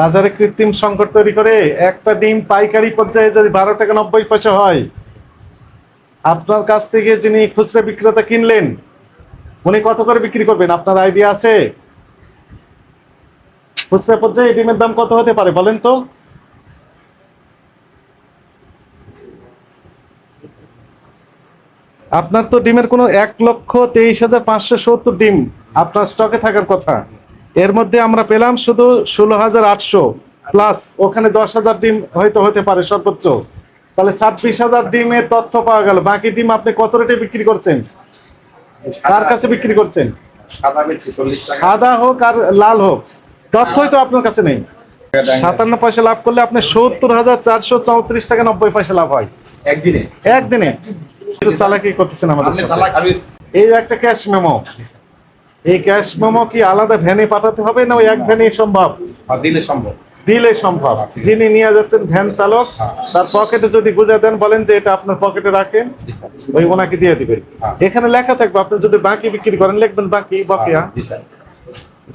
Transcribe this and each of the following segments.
বাজারে কৃত্রিম সংকট তৈরি করে একটা ডিম পাইকারি পর্যায়ে যদি বারো টাকা নব্বই পয়সা হয়, আপনার কাছ থেকে যিনি খুচরা বিক্রেতা কিনলেন, উনি কত করে বিক্রি করবেন? আপনার আইডিয়া আছে? খুচরা পর্যায়ে ডিমের দাম কত হতে পারে বলেন তো? আপনার তো ডিমের কোনো এক লক্ষ তেইশ হাজার পাঁচশো সত্তর ডিম আপনার স্টকে থাকার কথা। এর মধ্যে আমরা পেলাম শুধু ষোলো হাজার আটশো প্লাস ওখানে দশ হাজার ডিম হয়তো হতে পারে সর্বোচ্চ। তাহলে ছাব্বিশ হাজার ডিমের তথ্য পাওয়া গেল। বাকি ডিম আপনি কত রেটে বিক্রি করছেন? কার কাছে বিক্রি করছেন? সাদা হোক আর লাল হোক তথ্যই তো আপনার কাছে নেই। সাতান্ন পয়সা লাভ করলে আপনি সত্তর হাজার চারশো চৌত্রিশ টাকা নব্বই পয়সা লাভ হয়। একদিনে? একদিনে? চালাকি করতেছেন আমাদের এই একটা ক্যাশ মেমো এই ক্যাশ মেমো কি আলাদা ভ্যানে পাঠাতে হবে না ওই এক ভ্যানে সম্ভব? দিলে সম্ভব। দিলে সম্ভব। যিনি নিয়ে যাচ্ছেন ভ্যান চালক তার পকেটে যদি গুজে দেন বলেন যে এটা আপনার পকেটে রাখেন ওই ওনাকে দিয়ে দিবেন। হ্যাঁ। এখানে লেখা থাকবে আপনি যদি বাকি বিক্রি করেন লিখবেন বাকি বকেয়া।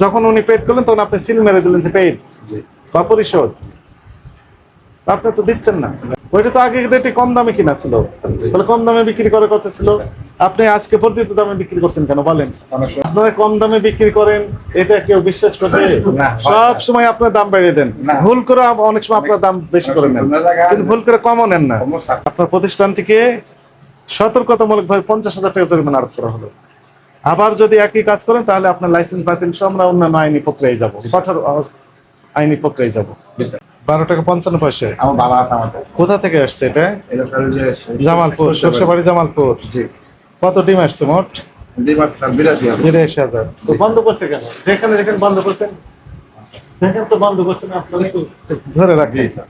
যখন উনি পেড করলেন তখন আপনি সিল মেরে দিলেন যে পেড জি। বা পরিশোধ। আপনি তো দিচ্ছেন না। ওইটা তো আগে রেটে কম দামে কিনা ছিল। তাহলে কম দামে বিক্রি করার কথা ছিল। আপনি আজকে বর্ধিত দামে বিক্রি করছেন কেন? বলেন। আপনারা কম দামে বিক্রি করেন এটা কেউ বিশ্বাস করবে? সব সময় আপনার দাম বাড়িয়ে দেন। ভুল করে অনেক সময় আপনার দাম বেশি করে নেন। কিন্তু ভুল করে কমও নেন না। আপনার প্রতিষ্ঠানটিকে সতর্কতামূলক ভাবে পঞ্চাশ হাজার টাকা জরিমানা আরোপ করা হলো। আবার যদি একই কাজ করেন তাহলে আপনার লাইসেন্স বাতিল সহ আমরা অন্যান্য আইনি প্রক্রিয়ায় যাব। কঠোর আইনি প্রক্রিয়ায় যাব। বারো টাকা পঞ্চান্ন পয়সা আমার বাবা আছে আমাদের কোথা থেকে আসছে এটা? জামালপুর সরষেবাড়ি জামালপুর? জি। কত ডিম আসছে মোট? বিরাশি হাজার। বিরাশি হাজার। তো বন্ধ করছে কেন? যেখানে যেখানে বন্ধ করছেন। সেখানে তো বন্ধ করছেন আপনার ধরে জি রাখি স্যার।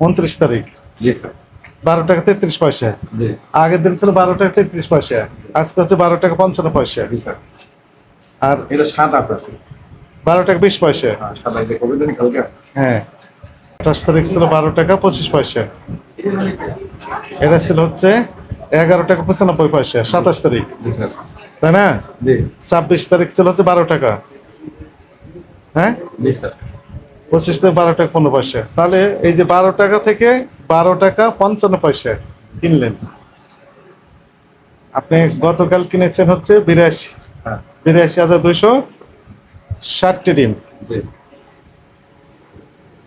উনত্রিশ তারিখ। জি স্যার। বারো টাকা তেত্রিশ পয়সা। জি। আগের দিন ছিল বারো টাকা তেত্রিশ পয়সা। আজকে হচ্ছে বারো টাকা পঞ্চান্ন পয়সা। জি স্যার। আর এটা সাদা স্যার বারো টাকা বিশ পয়সা। হ্যাঁ হ্যাঁ। আঠাশ তারিখ ছিল বারো টাকা পঁচিশ পয়সা। এটা ছিল হচ্ছে এগারো টাকা পঁচানব্বই পয়সা সাতাশ তারিখ। তাই না? ছাব্বিশ তারিখ ছিল হচ্ছে বারো টাকা। হ্যাঁ? পঁচিশ থেকে বারো টাকা পনেরো পয়সা। তাহলে এই যে বারো টাকা থেকে বারো টাকা পঞ্চান্ন পয়সা কিনলেন। আপনি গতকাল কিনেছেন হচ্ছে বিরাশি। হ্যাঁ। বিরাশি হাজার দুইশো ষাটটি ডিম।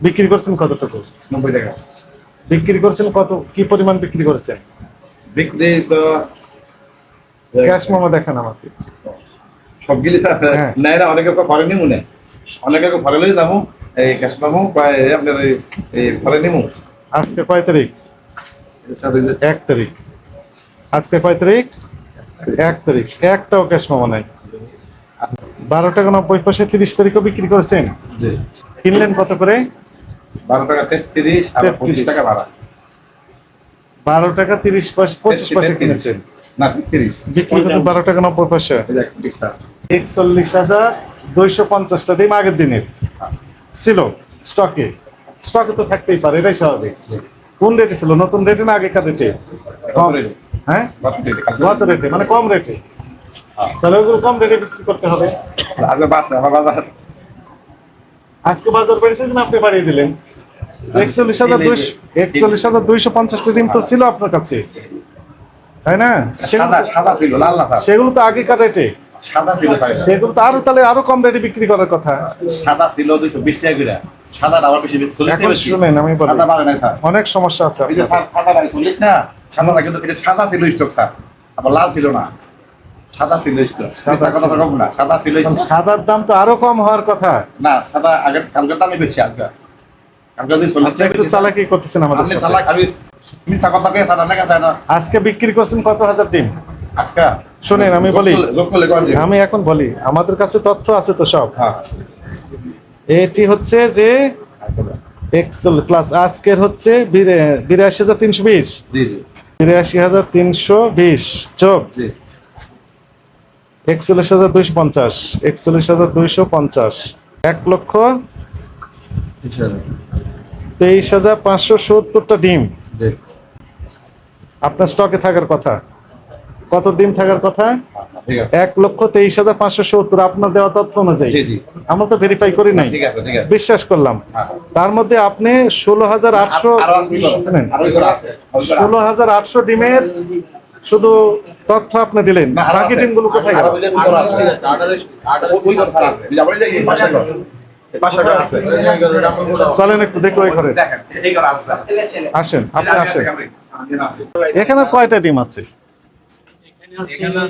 বিক্রি করছেন কতটুকু? নব্বই টাকা। বিক্রি করছেন কত কি পরিমাণ বিক্রি করেছেন? বিক্রি তো ক্যাশ মামা দেখান আমাকে। সব গিলি স্যার হ্যাঁ। না অনেকে ফরে নিমু না অনেকে ফরে লই যাব এই ক্যাশ পাবো আপনার এই- ফরে নিমু। আজকে কয় তারিখ? এক তারিখ। আজকে কয় তারিখ? এক তারিখ। একটাও ক্যাশ মামা নাই। বারো টাকা নব্বই পয়সা তিরিশ তারিখও বিক্রি করেছেন। কিনলেন কত করে? বারো টাকা তেত্রিশ পঁচিশ টাকা ভাড়া। বারো টাকা তিরিশ পয়সা পঁচিশ পয়সা কিনেছেন। না তিরিশ। বিক্রি করতে বারো টাকা নব্বই পয়সা। এই যে ঠিক স্যার একচল্লিশ হাজার দুইশো পঞ্চাশটা ডিম আগের দিনের। ছিল স্টকে। স্টকে তো থাকতেই পারে এটাই স্বাভাবিক। কোন রেটে ছিল? নতুন রেটে না আগেকার রেটে? কত রেটে? হ্যাঁ? রেটে মানে কম রেটে। তাহলে ওগুলো কম বিক্রি করতে হবে। আজকে বাড়ছে আমার বাজার। আজকে বাজার বেড়েছে কিনা আপনি বাড়িয়ে দিলেন। একচল্লিশ হাজার দুইশো একচল্লিশ হাজার দুইশো পঞ্চাশটা ডিম তো ছিল আপনার কাছে। তাই না? সেগুলো সাদা সাদা ছিল লাল না সেগুলো তো আগেকার রেটে। সাদা ছিল সেগুলো তো আরও তাহলে আরও কম রেটে বিক্রি করার কথা। সাদা ছিল দুইশো বিশ টাকা করে। সাদা আবার বেশি চল্লিশ শুনেন আমি সাদা বাড়ে নাই স্যার। অনেক সমস্যা আছে সাদা বাড়ে চল্লিশ না সাদা কিন্তু সাদা ছিল স্টক স্যার। আবার লাল ছিল না। সাদা ছিল স্টক সাদা সাদা কথা ছিল। কম না সাদা ছিল এখন সাদার দাম তো আরও কম হওয়ার কথা। না সাদা আগের কালকের দামই বেশি আজকে। কালকে যদি চল্লিশ টাকা একটু চালাকি করতেছেন আমাদের আপনি চালাক আমি মিথ্যা কথা কয়ে সাদা না গেছে না। আজকে বিক্রি করছেন কত হাজার ডিম? আজকে? শুনেন আমি বলি আমি এখন বলি আমাদের কাছে তথ্য আছে তো সব। হ্যাঁ। এটি হচ্ছে যে প্লাস আজকের হচ্ছে বিরে- বিরাশি হাজার তিনশো বিশ। বিরাশি হাজার তিনশো বিশ জি। একচল্লিশ হাজার দুইশো পঞ্চাশ একচল্লিশ হাজার দুইশো পঞ্চাশ এক লক্ষ তেইশ হাজার পাঁচশো সত্তরটা ডিম। আপনার স্টকে থাকার কথা। কত ডিম থাকার কথা? এক লক্ষ তেইশ হাজার পাঁচশো সত্তর আপনার দেওয়া তথ্য অনুযায়ী। আমরা তো ভেরিফাই করি নাই। বিশ্বাস করলাম। হ্যাঁ। তার মধ্যে আপনি ষোলো হাজার আটশো ষোলো হাজার আটশো ডিমের শুধু তথ্য আপনি দিলেন বাকি আছে। ডিমগুলো কোথায় গেল। চলেন একটু দেখো এই ঘরে। দেখেন, এই ঘর আছে, স্যার। আসেন আপনি আসেন। এখানে কয়টা ডিম আছে? এখানে।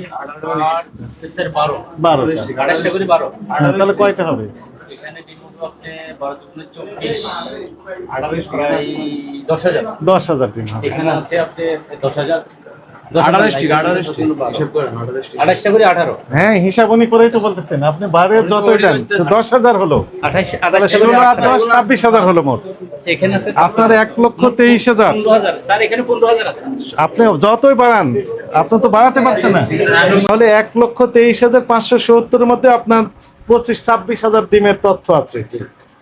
হ্যাঁ, তাহলে কয়টা হবে? এখানে দশ হাজার। এখানে হচ্ছে আপনি দশ হাজার। হ্যাঁ হিসাব উনি করেই তো বলতেছেন। আপনি বাইরে যতই দেন দশ হাজার হলো। ছাব্বিশ হাজার হলো মোট। আপনার এক লক্ষ তেইশ হাজার। আপনি যতই বাড়ান আপনি তো বাড়াতে পারছেন না। তাহলে এক লক্ষ তেইশ হাজার পাঁচশো সত্তরের মধ্যে আপনার পঁচিশ ছাব্বিশ হাজার ডিমের তথ্য আছে।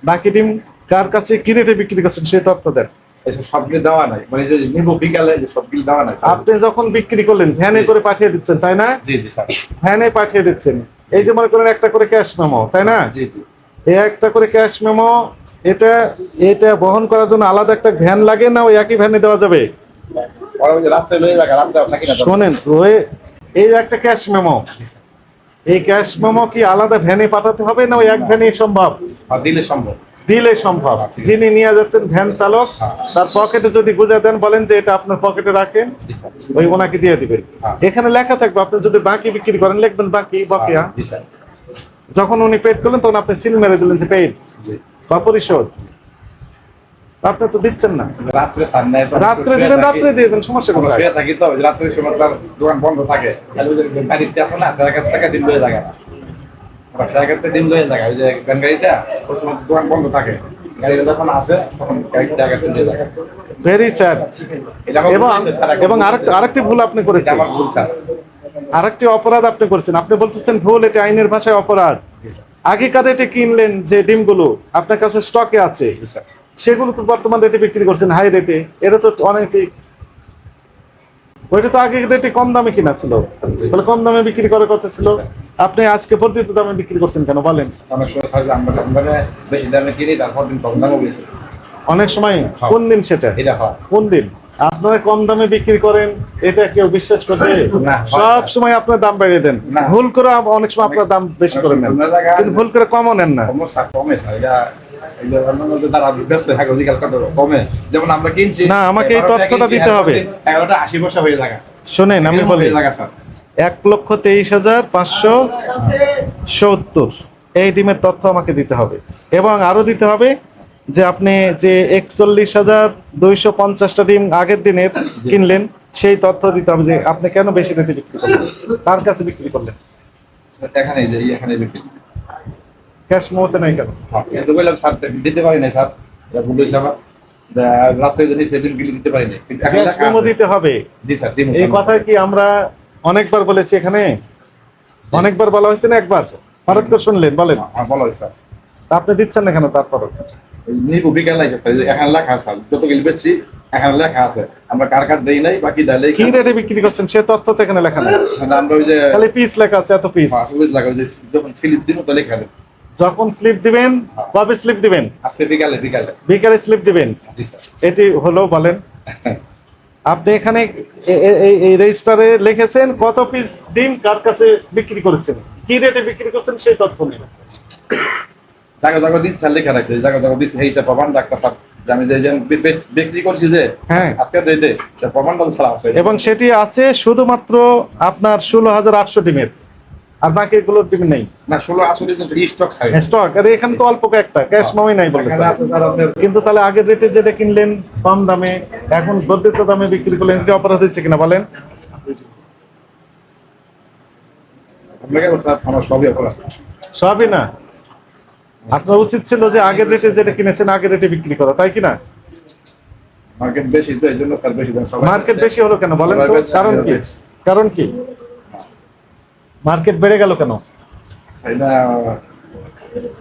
বাকি ডিম কার কাছে কি রেটে বিক্রি করছেন সেই তথ্য দেন। সবগুলো দেওয়া নাই। মানে নিব বিকালে দেওয়া নাই। আপনি যখন বিক্রি করলেন ভ্যানে করে পাঠিয়ে দিচ্ছেন তাই না? জি জি স্যার। ভ্যানে পাঠিয়ে দিচ্ছেন। এই যে মনে করেন একটা করে ক্যাশ মেমো তাই না? জি জি। এই একটা করে ক্যাশ মেমো এটা এটা বহন করার জন্য আলাদা একটা ভ্যান লাগে না ওই একই ভ্যানে দেওয়া যাবে। শোনেন এই একটা ক্যাশ মেমো এই ক্যাশ মেমো কি আলাদা ভ্যানে পাঠাতে হবে না ওই এক ভ্যানে সম্ভব? আর দিলে সম্ভব। দিলে সম্ভব। যিনি নিয়ে যাচ্ছেন ভ্যান চালক তার পকেটে যদি গুজে দেন বলেন যে এটা আপনার পকেটে রাখেন ওই ওনাকে দিয়ে দিবেন। হ্যাঁ। এখানে লেখা থাকবে আপনি যদি বাকি বিক্রি করেন লিখবেন বাকি বকেয়া। যখন উনি পেড করলেন তখন আপনি সিল মেরে দিলেন যে পেড বা পরিশোধ। আপনি তো দিচ্ছেন না। রাত্রে রাত্রে দিবেন রাত্রে দিয়ে দেবেন সমস্যা শুয়ে থাকি তো রাত্রে সময় তার দোকান বন্ধ থাকে। তার দিন লয়ে যায় না। দিন লয়ে ওই যে ভ্যান গাড়িতে ওই সময় দোকান বন্ধ থাকে। গাড়িটা যখন আসে তখন গাড়িতে টাকাতে লয়ে ভেরি স্যাড এবং এবং আরেকটা ভুল আপনি করেছেন। আমার ভুল স্যার। আরেকটি অপরাধ আপনি করেছেন। আপনি বলতেছেন ভুল এটা আইনের ভাষায় অপরাধ। আগেকার রেটে কিনলেন যে ডিমগুলো আপনার কাছে স্টকে আছে। সেগুলো তো বর্তমান রেটে বিক্রি করছেন হাই রেটে এটা তো অনেক ওইটা তো আগে রেটে কম দামে কিনা ছিল। তাহলে কম দামে বিক্রি করার কথা ছিল। আপনি আজকে বর্ধিত দামে বিক্রি করছেন কেন? বলেন। অনেক সময় আমরা বেশি দামে কিনি তারপর দিন কম দামও বেশি। অনেক সময় হ্যাঁ। কোন দিন সেটা? এটা হয়। কোন দিন? আপনারা কম দামে বিক্রি করেন এটা কেউ বিশ্বাস করবে? না, সব সময় আপনার দাম বাড়িয়ে দেন। ভুল করে অনেক সময় আপনার দাম বেশি করে নেন। কিন্তু ভুল করে কমও নেন না। কমে স্যার কমে স্যার এটা এই যে অন্যান্য যে তারা ব্যস্ত থাকে অধিকার কত কমে যেমন আমরা কিনছি না, আমাকে এই তথ্যটা দিতে হবে। এগারোটা আশি পয়সা হয়ে যায় শোনেন আমি বলি যায় স্যার। এক লক্ষ তেইশ হাজার পাঁচশো সত্তর। এই ডিমের তথ্য আমাকে দিতে হবে। এবং আরও দিতে হবে যে আপনি যে একচল্লিশ হাজার দুইশো পঞ্চাশটা ডিম আগের দিনের কিনলেন সেই তথ্য দিতে হবে যে আপনি কেন বেশি রেটে বিক্রি করলেন? কার কাছে বিক্রি করলেন? এখানে এখানে বিক্রি। ক্যাশ মোতে নাই কেন? তো বললাম স্যার দিতে পারি না স্যার। এটা ভুল হয়েছে আমার। যা রাত্রে সেদিন গিলে দিতে পারি না ক্যাশ মেমো দিতে হবে? জি স্যার এই কথা কি আমরা অনেকবার বলেছি এখানে? অনেকবার বলা হয়েছে না একবার? হঠাৎ করে শুনলেন বলেন। হ্যাঁ স্যার। আপনি দিচ্ছেন না কেন তারপরও নিবু বিকাল নাই স্যার এখানে লেখা আছে স্যার। যত গিল বেচছি এখানে লেখা আছে। আমরা কার কার দেই নাই বাকি ডালে কি রেটে বিক্রি করছেন? সে তথ্য তো এখানে লেখা নেই। আমরা ওই যে খালি পিস লেখা আছে এত পিস হ্যাঁ, ওই যে যখন স্লিপ দিব তো লেখা দেব। যখন স্লিপ দিবেন কবে স্লিপ দিবেন? আজকে বিকালে বিকালে। বিকালে স্লিপ দিবেন? জি স্যার। এটি হলো বলেন। আপনি এখানে এই- এই রেজিস্টারে লিখেছেন কত পিস ডিম কার কাছে বিক্রি করেছেন? কি রেটে বিক্রি করছেন সেই তথ্য নেই জায়গা জায়গা দিস স্যার লেখা রাখছে। জায়গা জায়গা দিস এই স্যার প্রমাণ ডাক্তার স্যার যে আমি যে বিক্রি করছি যে হ্যাঁ। আজকের ডেটে প্রমাণটা তো স্যার আছে। এবং সেটি আছে শুধুমাত্র আপনার ষোলো হাজার আটশো ডিমের। আর বাকি এগুলোর ডিম নেই। না ষোলো আসলে স্টক স্যার স্টক আর এখানে তো অল্প একটা ক্যাশ নাই কিন্তু তাহলে আগের রেটে যেটা কিনলেন কম দামে এখন বর্ধিত দামে বিক্রি করলেন এটা অপরাধ হচ্ছে কিনা বলেন? সবই না? আপনার উচিত ছিল যে আগের রেটে যেটা কিনেছেন আগের রেটে বিক্রি করা তাই কিনা মার্কেট বেশি তো এই জন্য স্যার বেশি মার্কেট বেশি হলো কেন বলেন কারণ কি? কারণ কি? মার্কেট বেড়ে গেল কেন? সেটা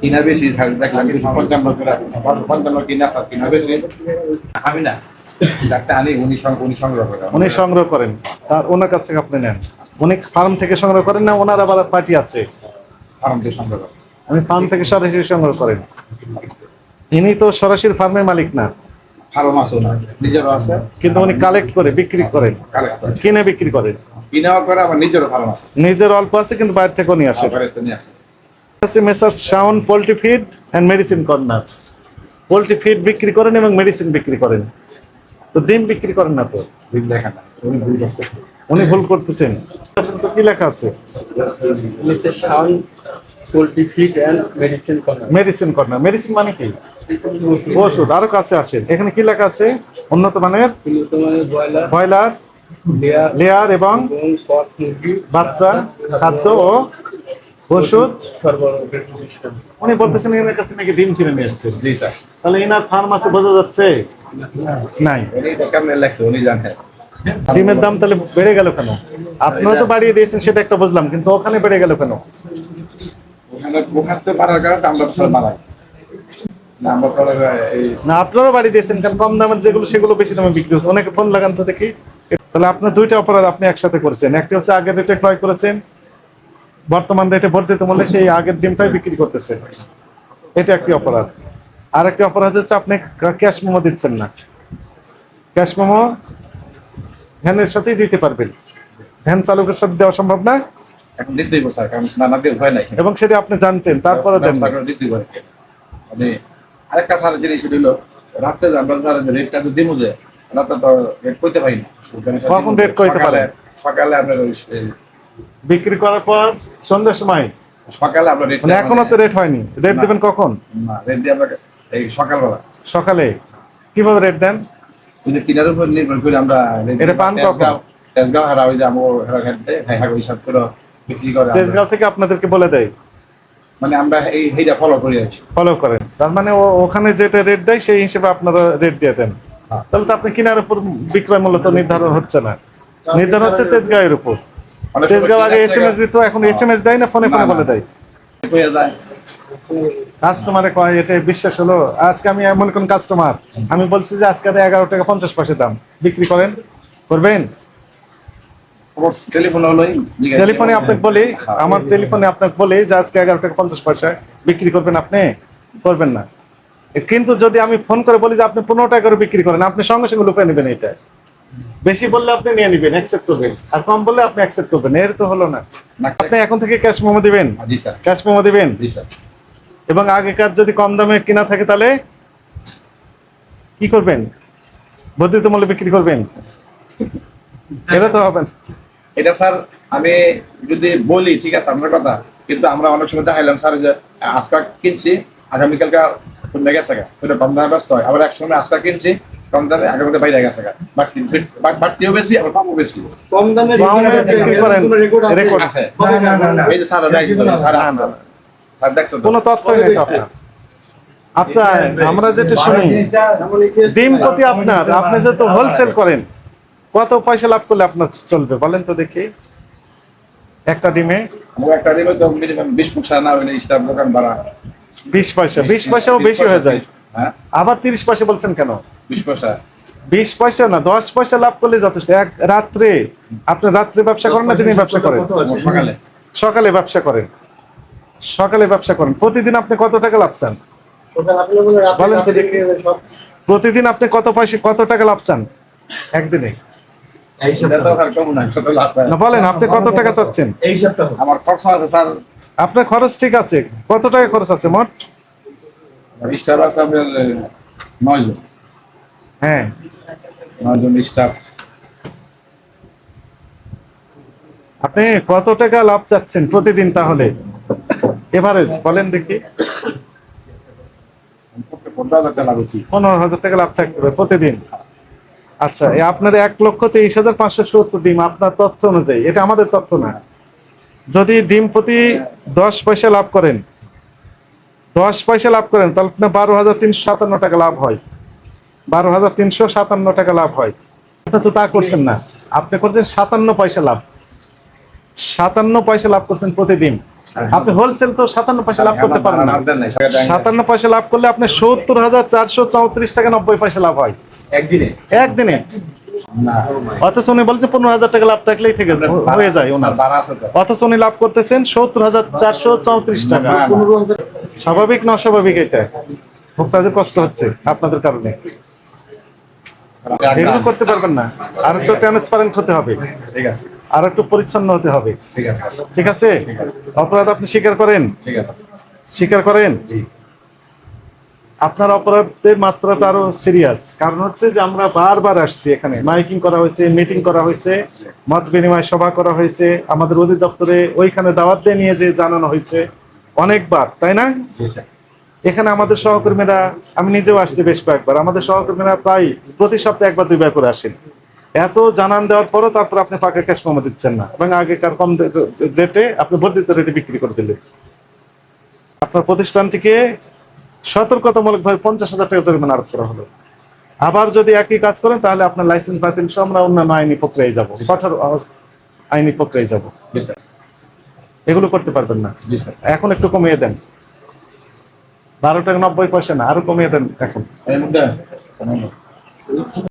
কিনা বেশি দেখলাম পঞ্চান্ন পঞ্চান্ন কিনা স্যার কিনা বেশি। আমি না ডাক্তার আনি উনি উনি সংগ্রহ করে উনি সংগ্রহ করেন। তার ওনার কাছ থেকে আপনি নেন। উনি ফার্ম থেকে সংগ্রহ করেন না ওনার আবার পার্টি আছে? ফার্ম দিয়ে সংগ্রহ করে আমি ফার্ম থেকে সরাসরি সংগ্রহ করেন। ইনি তো সরাসরি ফার্মের মালিক না। ফার্ম আছে ওনার নিজেরও আছে। কিন্তু উনি কালেক্ট করে বিক্রি করেন। কিনে বিক্রি করেন। কিনাও করে আবার নিজেরও ফার্ম আছে। নিজের অল্প আছে কিন্তু বাইরে থেকেও নিয়ে আসে। সরকারের তো নিয়ে আসে। হচ্ছে messrs Shaon poultry feed and medicine corner poultry feed বিক্রি করেন এবং মেডিসিন বিক্রি করেন। তো ডিম বিক্রি করেন না তো? বিল লেখা না। উনি ভুল উনি ভুল করতেছেন। তো কি লেখা আছে? Mrs Shaon poultry feed and medicine corner medicine corner medicine মানে কি? ওষুধ। আরও কাছে আসেন। এখানে কি লেখা আছে? উন্নত মানের? উন্নত মানের ব্রয়লার। ব্রয়লার। লেয়ার এবং বাচ্চা খাদ্য ও ওষুধ। সরবরাহ উনি বলতেছেন এনার কাছে নাকি ডিম কিনে নিয়ে এসছেন জি স্যার তাহলে ইনার ফার্ম আছে বোঝা যাচ্ছে? নাই। উনি তো লাগছে উনি জানে। ডিমের দাম তাহলে বেড়ে গেল কেন? আপনারা তো বাড়িয়ে দিয়েছেন সেটা একটা বুঝলাম কিন্তু ওখানে বেড়ে গেল কেন? ওখানে ওখানে পারার কারণে আমরা সব মারাই না আমরা পরে এই না আপনারাও বাড়িয়ে দিয়েছেন কারণ কম দামের যেগুলো সেগুলো বেশি দামে বিক্রি হচ্ছে। অনেকে ফোন লাগান তো দেখি। তাহলে আপনার দুইটা অপরাধ আপনি একসাথে করেছেন। একটি হচ্ছে আগের রেটে ক্রয় করেছেন বর্তমান রেটে বর্ধিত মূল্যে সেই আগের ডিমটাই বিক্রি করতেছেন এটা একটি অপরাধ। আর একটি অপরাধ হচ্ছে আপনি ক্যাশ মোমো দিচ্ছেন না। ক্যাশ মোমো ভ্যানের সাথেই দিতে পারবেন। ভ্যান চালকের সাথে দেওয়া সম্ভব না। এখন দিতেই স্যার কারণ না দিয়ে ভয় নাই। এবং সেটা আপনি জানতেন তারপরে দেন না। দিতেই পারে মানে আরেকটা স্যার জিনিস হলো রাতে আমরা ধর রেটটা তো দিমু যে রাতে তো রেট করতে পারি না। কখন পারেন? সকালে- আপনার ওই বিক্রি করার পর সন্ধ্যার সময়? সকালে রেট মানে এখনও তো রেট হয়নি। রেট। দিবেন কখন? না রেট দিয়ে আমরা এই সকালবেলা। সকালে। কীভাবে রেট দেন? ওই যে কিনার উপর নির্ভর করে আমরা rate এটা পান কখন? তেজগাঁও- হারা ওই যে আমার হারা খেতে হ্যাঁ করে বিক্রি করে তেজগাঁও থেকে আপনাদেরকে বলে দেয়। মানে আমরা এই এইটা ফলো করে আছি ফলো করেন। তার মানে ওখানে যেটা রেট দেয় সেই হিসেবে আপনারা রেট দিয়ে দেন। তাহলে তো আপনি কিনার উপর বিক্রয় মূল্য তো নির্ধারণ হচ্ছে না। নির্ধারণ হচ্ছে তেজগাঁয়ের উপর। তেজগাঁও আগে এস এম এস দিত এখন এস এম এস দেয় না ফোনে ফোনে বলে দেয়। হয়ে কাস্টমারে কয় এটা বিশ্বাস হলো? আজকে আমি এমন কোন কাস্টমার আমি বলছি যে আজকে এগারো টাকা পঞ্চাশ পয়সা দাম। বিক্রি করেন করবেন? টেলিফোন টেলিফোনে আপনাকে বলি আমার টেলিফোনে আপনাকে বলি যে আজকে এগারো টাকা পঞ্চাশ পয়সা বিক্রি করবেন আপনি? করবেন না। কিন্তু যদি আমি ফোন করে বলি যে আপনি পনেরো টাকা করে বিক্রি করেন আপনি সঙ্গে সঙ্গে লুপে নেবেন এটা। বেশি বললে আপনি নিয়ে নেবেন অ্যাকসেপ্ট করবেন। আর কম বললে আপনি অ্যাকসেপ্ট করবেন এর তো হলো না। আপনি এখন থেকে ক্যাশ মোমো দিবেন? ক্যাশ মোমো দিবেন? এবং আগেকার যদি কম দামে কিনা থাকে তাহলে কি করবেন? বর্ধিত মূল্যে বিক্রি করবেন? এটা তো হবে না। এটা স্যার আমি যদি বলি ঠিক আছে আপনার কথা কিন্তু আমরা অনেক সময় দেখাইলাম স্যার যে আজকা কিনছি আগামীকালকে কমে গেছে গা। ওটা কম দামে ব্যস্ত হয়। আবার এক সময় আজকা কিনছি কম দামে বাইরে গেছে গা। বাড়তি বাড়তিও বেশি আবার পাবো বেশি। কম দামে রেকর্ড আছে। এই যে স্যার দেখছি তো, স্যার আছে দেখছ কোনো তথ্যই নেই আচ্ছা আমরা যেটা শুনি ডিম প্রতি আপনার আপনি যেহেতু হোলসেল করেন কত পয়সা লাভ করলে আপনার চলবে? বলেন তো দেখি। একটা ডিমে? আমরা একটা দিলে তো মিনিমাম বিশ পয়সা না হলে স্টাফ দোকান ভাড়া। বিশ পয়সা বিশ পয়সাও বেশি হয়ে যায়। হ্যাঁ? আবার তিরিশ পয়সা বলছেন কেন? বিশ পয়সা। বিশ পয়সা না দশ পয়সা লাভ করলে যথেষ্ট। এক রাত্রে আপনি রাত্রে ব্যবসা করেন না দিনে ব্যবসা করেন? সকালে? সকালে ব্যবসা করেন। সকালে ব্যবসা করেন। প্রতিদিন আপনি কত টাকা লাভ চান? বলেন প্রতিদিন আপনি কত পয়সা কত টাকা লাভ চান? একদিনে। বলেন আপনি কত টাকা চাচ্ছেন? এই সপ্তাহ। আমার খরচা আছে স্যার আপনার খরচ ঠিক আছে। কত টাকা খরচ আছে মোট? স্টাফ আছে আপনার নয় হ্যাঁ। স্টাফ। আপনি কত টাকা লাভ চাচ্ছেন প্রতিদিন তাহলে? এভারেজ বলেন দেখি। পনেরো হাজার টাকা লাভ থাকতে হবে প্রতিদিন। আচ্ছা আপনার এক লক্ষ তেইশ হাজার পাঁচশো সত্তর ডিম আপনার তথ্য অনুযায়ী। এটা আমাদের তথ্য না। যদি ডিম প্রতি দশ পয়সা লাভ করেন দশ পয়সা লাভ করেন তাহলে আপনার বারো হাজার তিনশো সাতান্ন টাকা লাভ হয়। বারো হাজার তিনশো সাতান্ন টাকা লাভ হয়। আপনি তো তা করছেন না। আপনি করছেন সাতান্ন পয়সা লাভ। সাতান্ন পয়সা লাভ করছেন প্রতিদিন আপনি হোলসেল তো সাতান্ন পয়সা লাভ করতে পারেন না। সাতান্ন পয়সা লাভ করলে আপনি সত্তর হাজার চারশো চৌত্রিশ টাকা নব্বই পয়সা লাভ হয়। একদিনে? একদিনে। অথচ উনি বলছে পনেরো হাজার টাকা লাভ থাকলেই থেকে হয়ে যায় ওনার। অথচ উনি লাভ করতেছেন সত্তর হাজার চারশো চৌত্রিশ টাকা। স্বাভাবিক না অস্বাভাবিক এটা? ভোক্তাদের কষ্ট হচ্ছে আপনাদের কারণে। এগুলো করতে পারবেন না। আর একটু ট্রান্সপারেন্ট হতে হবে। ঠিক আছে। আর একটু পরিচ্ছন্ন হতে হবে। ঠিক আছে। ঠিক আছে? অপরাধ আপনি স্বীকার করেন? ঠিক আছে। স্বীকার করেন? আপনার অপরাধের মাত্রাটা আরও সিরিয়াস কারণ হচ্ছে যে আমরা বারবার আসছি এখানে। মাইকিং করা হয়েছে মিটিং করা হয়েছে মত বিনিময় সভা করা হয়েছে। আমাদের অধিদপ্তরে ওইখানে দাওয়াত দিয়ে নিয়ে যে জানানো হয়েছে অনেকবার তাই না? এখানে আমাদের সহকর্মীরা আমি নিজেও আসছি বেশ কয়েকবার আমাদের সহকর্মীরা প্রায় প্রতি সপ্তাহে একবার দুইবার করে আসেন। এত জানান দেওয়ার পরও তারপর আপনি পাকা ক্যাশ মোমো দিচ্ছেন না। এবং আগেকার কম রেটে আপনি বর্ধিত রেটে বিক্রি করে দিলেন। আপনার প্রতিষ্ঠানটিকে সতর্কতামূলকভাবে পঞ্চাশ হাজার টাকা জরিমানা আরোপ করা হলো। আবার যদি একই কাজ করেন তাহলে আপনার লাইসেন্স বাতিল সহ আমরা অন্যান্য আইনি প্রক্রিয়ায় যাব। কঠোর আইনি প্রক্রিয়ায় যাব। এগুলো করতে পারবেন না। এখন একটু কমিয়ে দেন। বারো টাকা নব্বই পয়সা না আরও কমিয়ে দেন এখন।